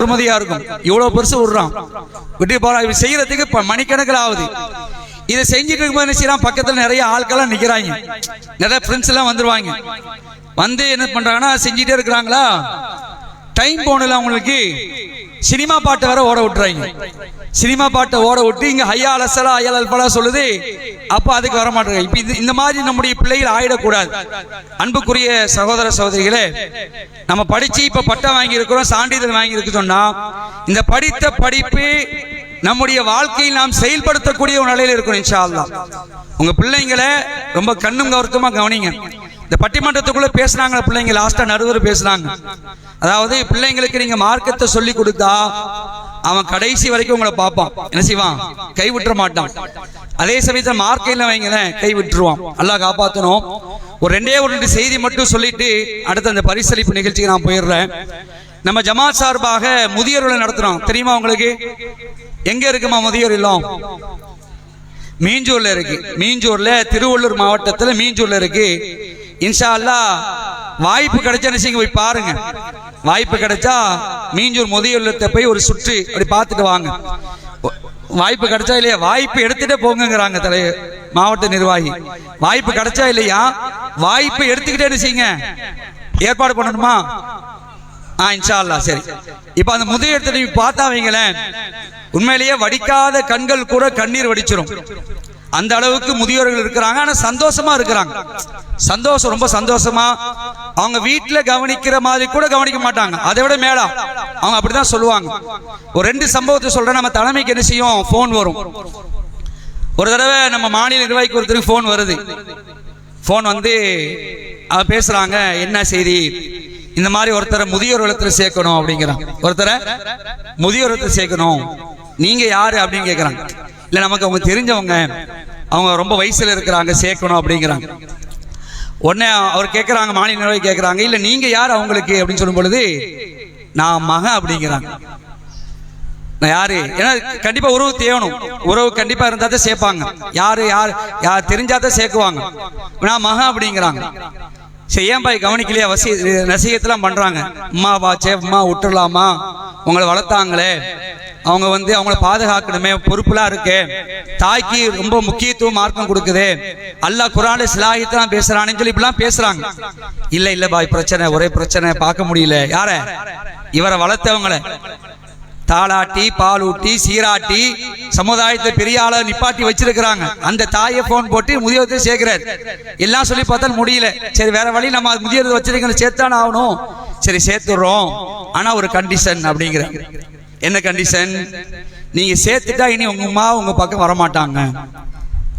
பொறுமதியா இருக்கும். இவ்வளவு பெருசு விடுறான். விட்டு போறா இவன் செய்யறதுக்கு மணிக்கணக்கில் ஆகுது இதை செஞ்சுட்டு இருக்கும்போது என்ன செய்யறான்? பக்கத்துல நிறைய ஆட்கள்லாம் நிக்கிறாங்க. நிறைய ஃப்ரெண்ட்ஸ் எல்லாம் வந்துருவாங்க. வந்து என்ன பண்றாங்கன்னா செஞ்சுட்டே இருக்கிறாங்களா? டைம் போனல அவங்களுக்கு. சினிமா பாட்டை வேற ஓட விட்டுறாங்க. சினிமா பாட்டை ஓட விட்டு இங்க ஹையா அலசலா ஐயா அல்பலா சொல்லுது அப்ப அதுக்கு வர மாட்டாங்க இப்ப இது- இந்த மாதிரி நம்முடைய பிள்ளைகள் ஆயிடக்கூடாது. அன்புக்குரிய சகோதர சகோதரிகளே நம்ம படிச்சு இப்ப பட்டம் வாங்கி இருக்கிறோம் சான்றிதழ் வாங்கி இருக்கு சொன்னா இந்த படித்த படிப்பு நம்முடைய வாழ்க்கையில் நாம் செயல்படுத்தக்கூடிய ஒரு நிலையில் இருக்கணும் இன்ஷா அல்லாஹ். உங்க பிள்ளைங்களை ரொம்ப கண்ணும் கருத்துமா கவனிங்க. இந்த பட்டிமன்றத்துக்குள்ள பேசுனாங்க பிள்ளைங்க லாஸ்டா நடுவர் பேசுனாங்க. அதாவது பிள்ளைங்களுக்கு நீங்க மார்க்கத்தை சொல்லி கொடுத்தா அவன் கடைசி வரைக்கும் உங்களை பார்ப்பான். என்ன செய்வான்? கை விட்டுற மாட்டான். அதே சமயத்தில் மார்க்கையில் வைங்களேன் கை விட்டுருவான். நல்லா காப்பாற்றணும் ஒரு ரெண்டே ஒரு ரெண்டு செய்தி மட்டும் சொல்லிட்டு அடுத்த அந்த பரிசளிப்பு நிகழ்ச்சிக்கு நான் போயிடுறேன். நம்ம ஜமாத் சார்பாக முதியோர்களை நடத்துறோம். தெரியுமா உங்களுக்கு? எங்க இருக்குமா முதியோர் இல்லம்? மீஞ்சூர்ல இருக்கு. மீஞ்சூர்ல திருவள்ளூர் மாவட்டத்தில் மீஞ்சூர்ல இருக்கு. இன்ஷா அல்லா வாய்ப்பு கிடைச்சா என்ன போய் பாருங்க. வாய்ப்பு கிடைச்சா மீஞ்சூர் முதியுள்ளத்தை போய் ஒரு சுற்று அப்படி பார்த்துட்டு வாங்க. வாய்ப்பு கிடைச்சா இல்லையா? வாய்ப்பு எடுத்துட்டே போங்கிறாங்க தலை மாவட்ட நிர்வாகி. வாய்ப்பு கிடைச்சா இல்லையா? வாய்ப்பு எடுத்துக்கிட்டே என்ன ஏற்பாடு பண்ணணுமா? ஆ இன்ஷா அல்லாஹ் சரி. இப்போ அந்த முதியோர் நீ பார்த்தா வைங்களேன் உண்மையிலேயே வடிக்காத கண்கள் கூட கண்ணீர் வடிச்சிரும். அந்த அளவுக்கு முதியோர்கள் இருக்கிறாங்க ஆனா சந்தோஷமா இருக்கிறாங்க. சந்தோஷம் ரொம்ப சந்தோஷமா. அவங்க வீட்டுல கவனிக்கிற மாதிரி கூட கவனிக்க மாட்டாங்க. அதை விட மேலா. அவங்க அப்படிதான் சொல்லுவாங்க. ஒரு ரெண்டு சம்பவத்தை சொல்றேன். நம்ம தலைமைக்கு என்ன செய்யும்? ஃபோன் வரும். ஒரு தடவை நம்ம மாநில நிர்வாகிக்கு ஒருத்தருக்கு ஃபோன் வருது. ஃபோன் வந்து பேசுறாங்க என்ன செய்தி? இந்த மாதிரி ஒருத்தரை முதியோர் இடத்துல சேர்க்கணும் அப்படிங்கிறான். ஒருத்தரை முதியோர் இல்லத்துல சேர்க்கணும். நீங்க யாரு? அப்படின்னு கேக்குறாங்க. இல்ல நமக்கு அவங்க தெரிஞ்சவங்க. அவங்க ரொம்ப வயசுல இருக்கிறாங்க சேர்க்கணும் அப்படிங்கிறாங்க. உடனே அவர் கேட்குறாங்க மாநில நிர்வாகி கேட்குறாங்க இல்லை நீங்க யார் அவங்களுக்கு? அப்படின்னு சொல்லும் பொழுது நான் மகன் அப்படிங்கிறாங்க. நான் யாரு? ஏன்னா கண்டிப்பா உறவு தேவணும். உறவு கண்டிப்பா இருந்தா தான் சேர்ப்பாங்க. யாரு யார் யார் தெரிஞ்சால் தான் சேர்க்குவாங்க. நான் மகன் அப்படிங்கிறாங்க. சரி கவனிக்கலையா? வசி நசிகத்தெல்லாம் பண்றாங்க. அம்மா வாச்சே அம்மா விட்டுடலாமா உங்களை வளர்த்தாங்களே. அவங்க வந்து அவங்கள பாதுகாக்கணுமே பொறுப்புலாம் இருக்கு. தாய்க்கு ரொம்ப முக்கியத்துவம் மார்க்கம் கொடுக்குது. அல்லாஹ் குரான சிலாகித்தான் பேசுறான்னு சொல்லி இப்படிலாம் பேசுறாங்க. இல்ல இல்ல பாய் பிரச்சனை ஒரே பிரச்சனை பார்க்க முடியல. யார? இவரை வளர்த்தவங்கள. தாளாட்டி பாலூட்டி சீராட்டி சமுதாயத்தை பெரிய ஆளை நிப்பாட்டி வச்சிருக்கிறாங்க. அந்த தாயை போன் போட்டு முதியோரத்தை சேர்க்கிறார். எல்லாம் சொல்லி பார்த்தா முடியல. சரி வேற வழி நம்ம முதியோரத்தை வச்சிருக்க சேர்த்தானே ஆகணும். சரி சேர்த்துடுறோம் ஆனா ஒரு கண்டிஷன் அப்படிங்கிற என்ன கண்டிஷன் நீங்க சேர்த்துட்டா இனி உங்க அம்மா உங்க பக்கம் வரமாட்டாங்க.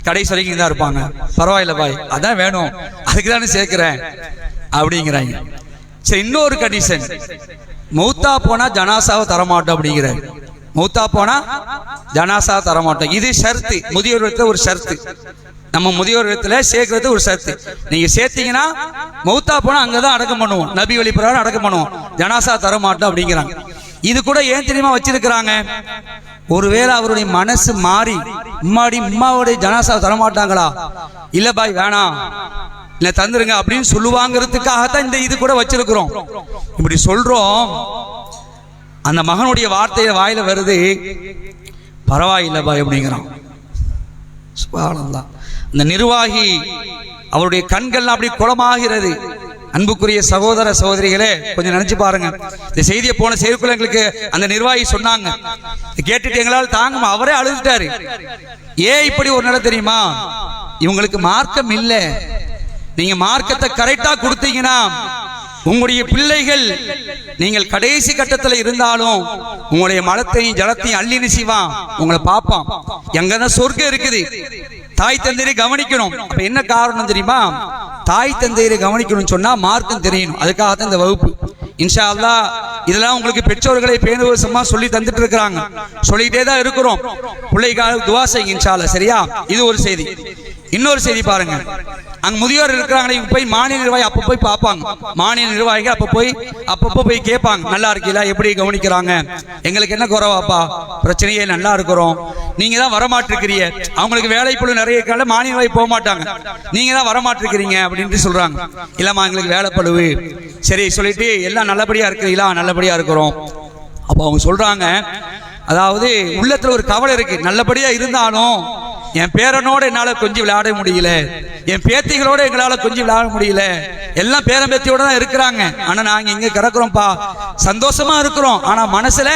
கடைசி வரைக்கும் தான் இருப்பாங்க. பரவாயில்ல பாய் அதான் வேணும். அதுக்கு தானே சேர்க்கிறேன். அப்படிங்கிறாங்க. சரி இன்னொரு கண்டிஷன் மௌத்தா போனா ஜனாசாவை தரமாட்டோம் அப்படிங்கிற மௌத்தா போனா ஜனாசாவை தரமாட்டோம். இது ஷர்த்து. முதியோர் இடத்துல ஒரு ஷர்த்து. நம்ம முதியோர் இடத்துல சேர்க்கறது ஒரு ஷர்த்து. நீங்க சேர்த்தீங்கன்னா மௌத்தா போனா அங்கதான் அடக்கம் பண்ணுவோம். நபி வழிபுறாரு அடக்கம் பண்ணுவோம். ஜனாசா தரமாட்டோம் அப்படிங்கிறாங்க. இது கூட ஏன் தெரியுமா வச்சிருக்கிறாங்க? ஒருவேளை அவருடைய மனசு மாறி உம்மாடி உம்மாவுடைய ஜனாசா தரமாட்டாங்களா? இல்ல பாய் வேணாம். இல்ல தந்துருங்க அப்படின்னு சொல்லுவாங்கிறதுக்காகத்தான் இந்த இது கூட வச்சிருக்கிறோம். இப்படி சொல்றோம். அந்த மகனுடைய வார்த்தையை வாயில வருது பரவாயில்ல பாய் அப்படிங்கிறான். அந்த நிர்வாகி அவருடைய கண்கள் அப்படி குளமாகிறது. அன்புக்குரிய சகோதர சகோதரிகளே கொஞ்சம் நினைச்சு பாருங்க. இந்த செய்தியை போன செய்திக்குள்ள எங்களுக்கு அந்த நிர்வாகி சொன்னாங்க. இதை கேட்டுட்டு எங்களால் தாங்க அவரே அழுதுட்டாரு. ஏன் இப்படி ஒரு நிலை தெரியுமா? இவங்களுக்கு மார்க்கம் இல்ல. நீங்க மார்க்கத்தை கரெக்டா கொடுத்தீங்கன்னா உங்களுடைய பிள்ளைகள் நீங்கள் கடைசி கட்டத்துல இருந்தாலும் உங்களுடைய மலத்தையும் ஜலத்தையும் அள்ளி நிசிவான் உங்களை பார்ப்பான். எங்கதான் சொர்க்கம் இருக்குது. தாய் தந்திரி கவனிக்கணும். அப்ப என்ன காரணம் தெரியுமா? தாய் தந்தையரை கவனிக்கணும்னு சொன்னா மார்க்கம் தெரியணும். அதுக்காக தான் இந்த வகுப்பு. இன்ஷா அல்லா இதெல்லாம் உங்களுக்கு பெற்றோர்களை பேணுவசமா சொல்லி தந்துட்டு இருக்கிறாங்க சொல்லிக்கிட்டே தான் இருக்கிறோம். பிள்ளைக்காக துவா செய்யுங்க இன்ஷா அல்லா சரியா? இது ஒரு செய்தி. இன்னொரு செய்தி பாருங்க. அங்க முதியோர் இருக்கிறாங்களே போய் மாநில நிர்வாகி அப்ப போய் பார்ப்பாங்க. மாநில நிர்வாகிகள் அப்ப போய் அப்பப்போ போய் கேட்பாங்க. நல்லா இருக்கீங்களா? எப்படி கவனிக்கிறாங்க? எங்களுக்கு என்ன குறவாப்பா பிரச்சனையே நல்லா இருக்கிறோம். நீங்க தான் வரமாட்டிருக்கிறீங்க. அவங்களுக்கு வேலை புழு நிறைய இருக்கால மாநில நிர்வாகி போக மாட்டாங்க. நீங்க தான் வரமாட்டிருக்கிறீங்க அப்படின்ட்டு சொல்றாங்க. இல்லம்மா எங்களுக்கு வேலை பழுவு சரி சொல்லிட்டு எல்லாம் நல்லபடியா இருக்கிறீங்களா? நல்லபடியா இருக்கிறோம். அப்போ அவங்க சொல்றாங்க அதாவது உள்ளத்துல ஒரு கவலை இருக்கு. நல்லபடியா இருந்தாலும் என் பேரனோட என்னால கொஞ்சம் விளையாட முடியல. என் பேத்திகளோட எங்களால கொஞ்சம் விளையாட முடியல. எல்லாம் பேரன் பேத்தியோட தான் இருக்கிறாங்க. ஆனா நாங்க இங்க கிடக்குறோம்ப்பா. சந்தோஷமா இருக்கிறோம். ஆனா மனசுல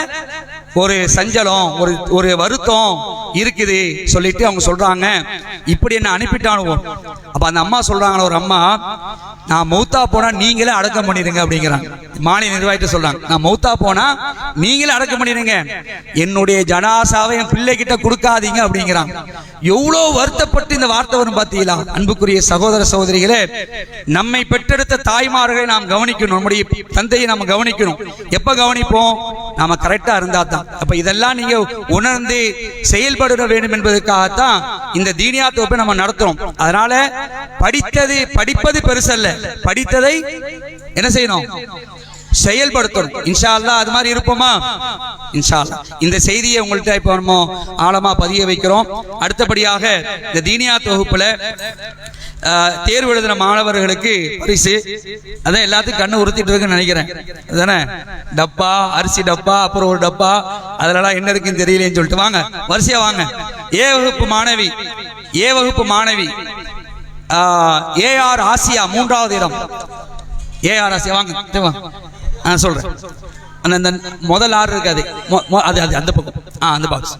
ஒரு சஞ்சலம் ஒரு ஒரு வருத்தம் இருக்குது சொல்லிட்டு அவங்க சொல்றாங்க. இப்படி என்ன அனுப்பிட்டானுவோம் அப்ப அந்த அம்மா சொல்றாங்களா ஒரு அம்மா நான் மௌத்தா போனா நீங்களே அடக்கம் பண்ணிடுங்க அப்படிங்கிறாங்க. மாநில நிர்வாகிட்ட சொல்றாங்க நான் மௌத்தா போனா நீங்களே அடக்கம் பண்ணிடுங்க. என்னுடைய ஜனாசாவை என் பிள்ளை கிட்ட கொடுக்காதீங்க அப்படிங்கிறாங்க. எவ்வளவு வருத்தப்பட்டு இந்த வார்த்தை வரும் பாத்தீங்களா அன்புக்குரிய சகோதர சகோதரிகளே நம்மை பெற்றெடுத்த தாய்மார்களை நாம் கவனிக்கணும். நம்முடைய தந்தையை நாம் கவனிக்கணும். எப்ப கவனிப்போம்? நாம கரெக்டா இருந்தா தான் அப்ப இதெல்லாம் நீங்க உணர்ந்து செயல்பட வேண்டும் என்பதற்காகத்தான் இந்த தீனியா தொகுப்பை நம்ம நடத்துறோம். அதனால படித்தது படிப்பது பெருசல்ல. படித்ததை என்ன செய்யணும்? செயல்படுத்தணும். இன்ஷா அல்லாஹ் அது மாதிரி இருப்போமா? இன்ஷா அல்லாஹ் இந்த செய்தியை உங்கள்கிட்ட இப்போ நம்ம ஆழமா பதிய வைக்கிறோம். அடுத்தபடியாக இந்த தீனியா தொகுப்புல தேர்வு எழுதின மாணவர்களுக்கு பரிசு. அதான் எல்லாத்துக்கும் கண்ணு உறுத்திட்டு இருக்குன்னு நினைக்கிறேன். அதானே? டப்பா அரிசி டப்பா அப்புறம் ஒரு டப்பா. அதுலலாம் என்ன இருக்குன்னு தெரியலேன்னு சொல்லிட்டு வாங்க. வரிசையா வாங்க. ஏ வகுப்பு மாணவி. ஏ வகுப்பு மாணவி. ஏஆர் ஆசியா மூன்றாவது இடம். ஏஆர் ஆசியா வாங்க வாங்க ஆ சொல்றேன். அந்த முதல் ஆறு இருக்காது அது. அது அந்த பக்கம். ஆ அந்த பாக்ஸ்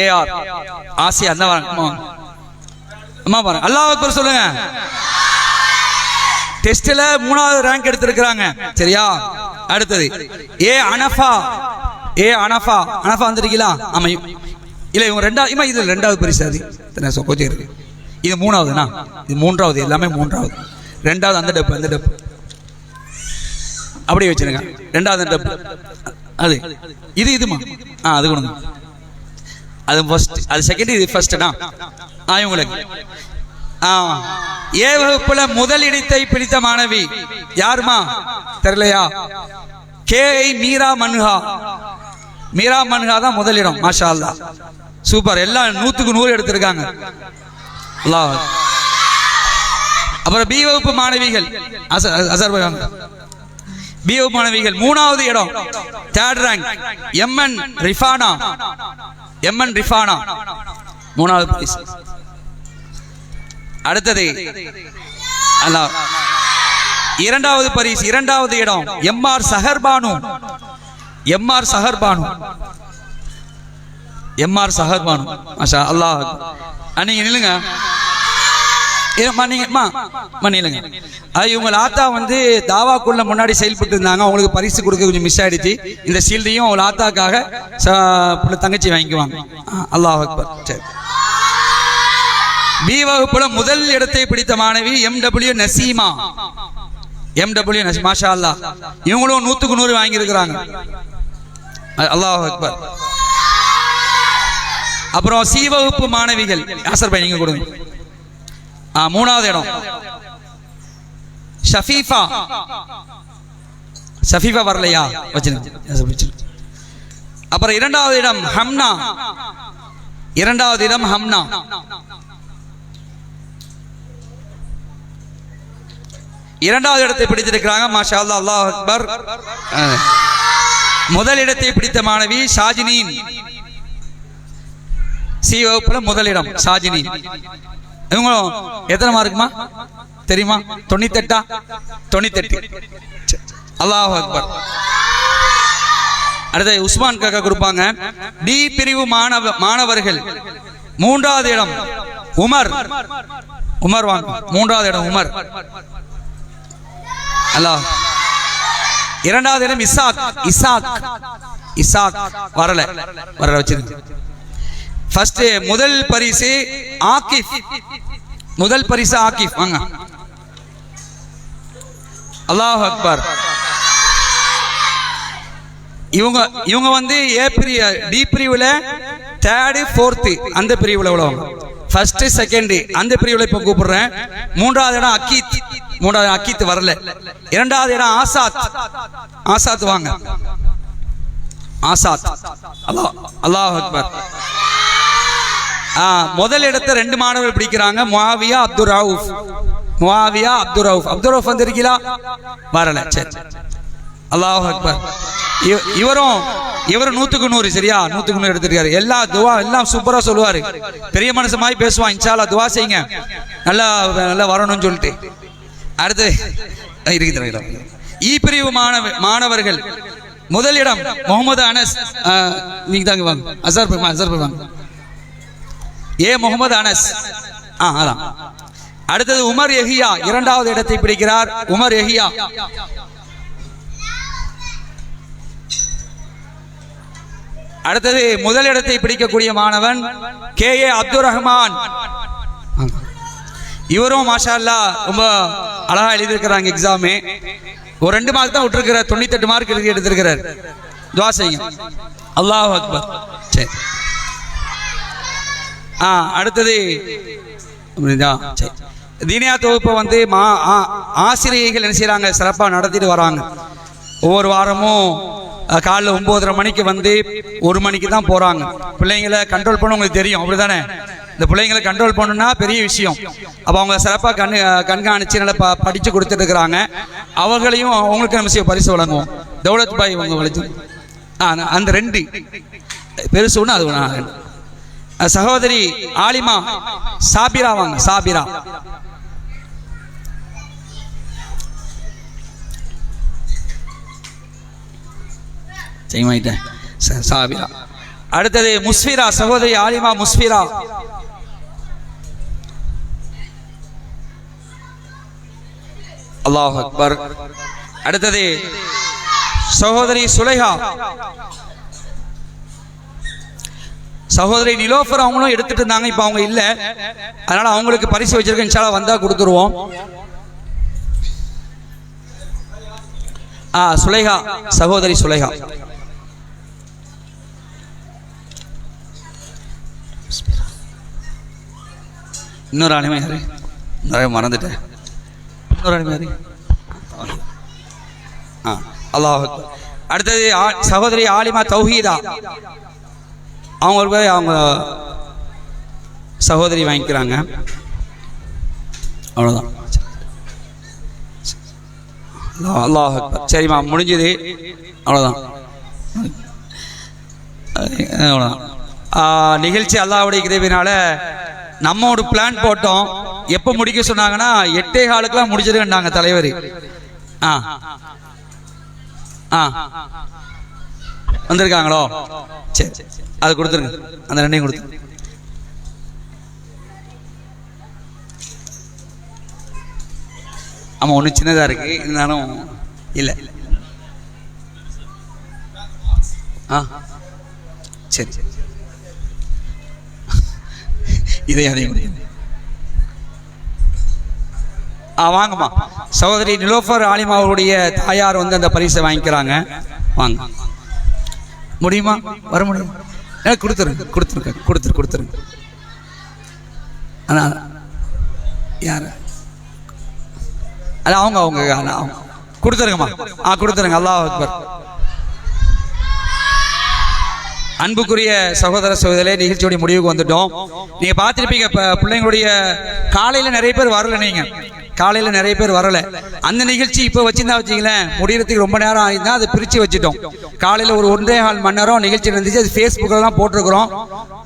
ஏஆர் ஆசியா அந்த வாங்க அம்மா பாருங்க அல்லாஹ் அக்பர் சொல்லுங்க. டெஸ்ட்ல மூணாவது ரேங்க் எடுத்திருக்கிறாங்க. சரியா? அடுத்தது ஏ அனஃபா. ஏ அனஃபா. அனஃபா வந்திருக்கீங்களா? ஆமா இல்லை இல்ல இவங்க ரெண்டாவது இம்மா இது ரெண்டாவது பரிசு அது. கொஞ்சம் இருக்கு. இது மூணாவதுண்ணா? இது மூன்றாவது எல்லாமே மூன்றாவது. ரெண்டாவது அந்த டப்பு அந்த டப்பு. அப்படியே வச்சிருங்க. ரெண்டாவது அந்த டப்பு. அது இது இதுமா ஆ அது கொடுங்க அது ஃபர்ஸ்ட் அது செகண்ட் இது ஃபர்ஸ்ட்னா ஆ இவங்களுக்கு. ஆ. ஏ வகுப்புல முதல் இடத்தை பிடித்த மாணவி யாருமா? தெரியலையா? K I Meera Manha. Meera Manha தான் முதலிடம் மாஷா அல்லா சூப்பர். எல்லாம் நூத்துக்கு நூறு எடுத்திருக்காங்க. அப்புறம் பி வகுப்பு மாணவிகள். அசர் பி வகுப்பு மாணவிகள். மூணாவது இடம். Third rank MN Rifana MN Rifana. மூணாவது பிரைஸ் அடுத்தது அல்லாஹ் இரண்டாவது பரிசு இரண்டாவது இடம் MR Saharbanu. MR Saharbanu. MR Saharbanu. மாஷா அல்லாஹ். நீங்க நில்லுங்க. ஏமா நீங்கம்மா அம்மா, அது இவங்க ஆத்தா வந்து தாவாக்குள்ள முன்னாடி செயல்பட்டு இருந்தாங்க அவங்களுக்கு பரிசு கொடுக்க கொஞ்சம் மிஸ் ஆயிடுச்சு. இந்த சீல்டையும் அவங்க ஆத்தாக்காக தங்கச்சி வாங்கிக்குவாங்க. அல்லாஹ் அக்பர். சரி. பி வகுப்புல முதல் இடத்தை பிடித்த மாணவி M W Nasima. M W Naseem மாஷா அல்லாஹ் இவங்களும் நூத்துக்கு நூறு வாங்கியிருக்கிறாங்க. அல்லாஹ் அக்பர். அப்புறம் சி வகுப்பு மாணவிகள். யாசர் பாய் நீங்க கொடுங்க. மூணாவது இடம். ஷஃபீஃபா. ஷஃபீஃபா வரலையா? வச்சிருங்க. அப்புறம் இரண்டாவது இடம் ஹம்னா. இரண்டாவது இடம் ஹம்னா. இரண்டாவது இடத்தை பிடித்திருக்கிறாங்க மாஷா அல்லா அல்லாஹ் அக்பர். அஹ். முதல் இடத்தை பிடித்த மாணவி ஷாஜினின் சி வகுப்புல முதலிடம் ஷாஜினி இவங்களும் எத்தனை மார்க்குமா? தெரியுமா? தொண்ணூத்தெட்டா? தொண்ணூத்தெட்டு. அல்லாஹ் அக்பர். அடுத்த உஸ்மான் காக்கா கொடுப்பாங்க. டி பிரிவு மாணவ மாணவர்கள். மூன்றாவது இடம் உமர். உமர் வாங்க. மூன்றாவது இடம் உமர். அல்லா இரண்டாவது இடம் இசாக். இசாக். இசாக். வரல. வரல வச்சிருங்க. ஃபர்ஸ்ட் முதல் பரிசு ஆகிப் முதல் பரிசு ஆகிப் வாங்க. அல்லாஹ் அக்பர். இவங்க இவங்க வந்து ஏ பிரிவு டி பிரிவுல தேர்டு ஃபோர்த்து அந்த பிரிவுல உள்ளவங்க. ஃபர்ஸ்ட் செகண்ட் அந்த பிரிவுல இப்ப கூப்பிடுறேன். மூன்றாவது இடம் அக்கீத். மூன்றாவது அக்கீத் வரல. இரண்டாவது இடம் ஆசாத். ஆசாத் வாங்க. ஆசாத். அல்லாஹ் அல்லாஹ் அக்பர். முதல் இடத்தை ரெண்டு மாணவர்கள் பிடிக்கிறாங்க. முவாவியா அப்துல் ரவுஃப். முவாவியா அப்துல் ரவுஃப். அப்துல் ரவுஃப் வந்திருக்கீங்களா? வரல. சரி அல்லாஹ் அக்பர். இவ- இவரும் இவரும் நூத்துக்கு நூறு சரியா? நூத்துக்கு நூறு எடுத்திருக்காரு. எல்லா துவா எல்லாம் சூப்பரா சொல்லுவாரு. பெரிய மனசு மாதிரி பேசுவான். இன்ஷால்லா துவா செய்யுங்க. நல்லா நல்லா வரணும்னு சொல்லிட்டு. அடுத்து அஹ் இருக்குது இ பிரிவு மாணவ மாணவர்கள். முதலிடம் முகமது அனஸ். நீங்க தாங்க வாங்க. அசர் அசர் வாங்க. ஏ முகமது அனஸ். ஆ அதான். அடுத்தது உமர் எஹியா இரண்டாவது இடத்தை பிடிக்கிறார். உமர் எஹியா. அடுத்தது முதல் இடத்தை பிடிக்கக்கூடிய மாணவன் கே ஏ அப்துல் ரஹ்மான். இவரும் மாஷா அல்லாஹ் ரொம்ப அழகா எழுதியிருக்கிறாங்க எக்ஸாமு ஒரு ரெண்டு மார்க் தான் விட்டுருக்கிறார் தொண்ணூத்தெட்டு மார்க் எழுதி எடுத்திருக்கிறார். துவா அல்லாஹ் அக்பர். சரி. ஆ அடுத்தது. புரியுதா? சரி. தீனியா தொகுப்பை வந்து மா ஆ- ஆசிரியைகள் என்ன செய்கிறாங்க சிறப்பாக நடத்திட்டு வராங்க. ஒவ்வொரு வாரமும் காலைல ஒம்போதரை மணிக்கு வந்து ஒரு மணிக்கு தான் போகிறாங்க பிள்ளைங்களை கண்ட்ரோல் பண்ண உங்களுக்கு தெரியும். அப்படிதானே? இந்த பிள்ளைங்களை கண்ட்ரோல் பண்ணணும்னா பெரிய விஷயம். அப்போ அவங்க சிறப்பாக கண் கண்காணித்து நல்லா ப படித்து கொடுத்துட்டு இருக்கிறாங்க. அவர்களையும் அவங்களுக்கு நம்ம செய்ய பரிசு வழங்குவோம். தௌலத் பாய் அவங்க வளைச்சு ஆ அந்த ரெண்டு. பெருசு ஒன்று அது ஒன்று சகோதரி ஆலிமா சாபிரா வாங்க சாபிரா. செய்வாயிட்டேன் சாபிரா. அடுத்தது முஸ்ஃபிரா சகோதரி ஆலிமா முஸ்ஃபிரா. அல்லாஹ் அக்பர். அடுத்தது சகோதரி சுலைஹா. சகோதரி நிலோஃபர் அவங்களும் எடுத்துட்டு இருந்தாங்க இப்போ அவங்க இல்லை. அதனால அவங்களுக்கு பரிசு வச்சிருக்கேன் இன்ஷால்லா வந்தா கொடுத்துருவோம். ஆ சுலைஹா சகோதரி சுலைஹா. இன்னொரு அனிமை யாரு? நிறைய மறந்துட்டேன். இன்னொரு அனிமை யாரு? ஆ அல்லாஹ் அடுத்தது ஆ- சகோதரி ஆலிமா தௌஹீதா. அவங்க ஒரு அவங்க சகோதரி வாங்கிக்கிறாங்க. அவ்வளோதான் அல்லாஹ் சரிம்மா முடிஞ்சது. அவ்வளோதான் அவ்வளோதான் நிகழ்ச்சி அல்லாவுடைய கிருபினால நம்ம ஒரு பிளான் போட்டோம். எப்போ முடிக்க சொன்னாங்கன்னா எட்டே காலுக்கெல்லாம் முடிச்சிருக்கேன்னாங்க தலைவர். ஆ. ஆ. வந்திருக்காங்களோ? சரி. அது கொடுத்துருங்க. அந்த ரெண்டையும் கொடுத்துருங்க ஆமாம் ஒன்று சின்னதாக இருக்கு. இருந்தாலும் இல்லை. ஆ. சரி. இதை அதையும் முடியும் ஆ வாங்கம்மா. சகோதரி நிலோஃபர் ஆலிமா அவருடைய தாயார் வந்து அந்த பரிசை வாங்கிக்கிறாங்க. வாங்க. முடியுமா? வர முடியுமா? ஏ கொடுத்துருங்க கொடுத்துருங்க கொடுத்துரு கொடுத்துருங்க. ஆனால் யார்? அது அவங்க அவங்க அவங்க. கொடுத்துருங்கம்மா. ஆ கொடுத்துருங்க அல்லாஹ் அக்பர். அன்புக்குரிய சகோதர சகோதரே நிகழ்ச்சியோடைய முடிவுக்கு வந்துட்டோம். நீங்கள் பார்த்துருப்பீங்க இப்போ பிள்ளைங்களுடைய காலையில் நிறைய பேர் வரல நீங்கள் காலையில் நிறைய பேர் வரல. அந்த நிகழ்ச்சி இப்போ வச்சிருந்தா வச்சிங்களேன் முடியறதுக்கு ரொம்ப நேரம் ஆயிருந்தா அதை பிரித்து வச்சுட்டோம். காலையில் ஒரு ஒன்றே கால் மணி நேரம் நிகழ்ச்சி நடந்துச்சு. அது ஃபேஸ்புக்கில் தான் போட்டிருக்கிறோம்.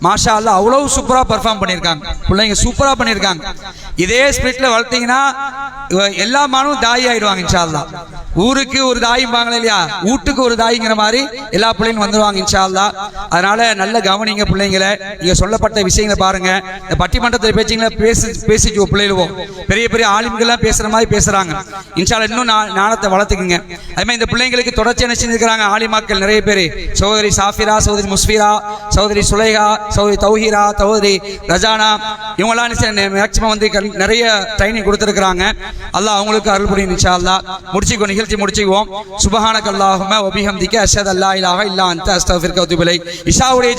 மாஷா அல்லா அவ்வளவு சூப்பரா பர்ஃபார்ம் பண்ணியிருக்காங்க. பிள்ளைங்க சூப்பரா பண்ணியிருக்காங்க. இதே ஸ்பிரிட்ல வளர்த்தீங்கன்னா எல்லா மானும் தாய் ஆயிடுவாங்க இன்ஷா அல்லாஹ் ஊருக்கு ஒரு தாயும்பாங்களே இல்லையா? வீட்டுக்கு ஒரு தாய்ங்கிற மாதிரி எல்லா பிள்ளைங்களும் வந்துருவாங்க இன்ஷா அல்லாஹ் அதனால நல்ல கவனிங்க பிள்ளைங்களை. நீங்க சொல்லப்பட்ட விஷயங்களை பாருங்க. இந்த பட்டிமன்றத்தில் பேச்சிங்களா பேசி பேசிக்குவோம் பிள்ளைகளுவோம். பெரிய பெரிய ஆளுமைகள்லாம் பேசுற மாதிரி பேசுறாங்க. இன்ஷா இன்னும் நா- வளர்த்துக்குங்க. அதே மாதிரி இந்த பிள்ளைங்களுக்கு தொடர்ச்சி என்ன செஞ்சிருக்கிறாங்க? ஆலிமாக்கள் நிறைய பேர். சகோதரி சாஃபிரா சகோதரி முஸ்ஃபிரா சகோதரி சுலைகா சௌரி தௌஹீரா தௌரி ரஜானா இவங்களாம் மேக்சிமம் வந்து நிறைய ட்ரைனிங் கொடுத்துருக்குறாங்க. அல்லாஹ் அவங்களுக்கு அருள் புரியும் இன்ஷா அல்லாஹ் முடிச்சுக்கோ நிகழ்ச்சி முடிச்சுக்குவோம். சுபஹானக் அல்லாஹும ஒபிஹம்திக்க அஷத் அல்லா இலாஹ இல்லா அந்த அஸ்தஃபிர்க இஷாவுடைய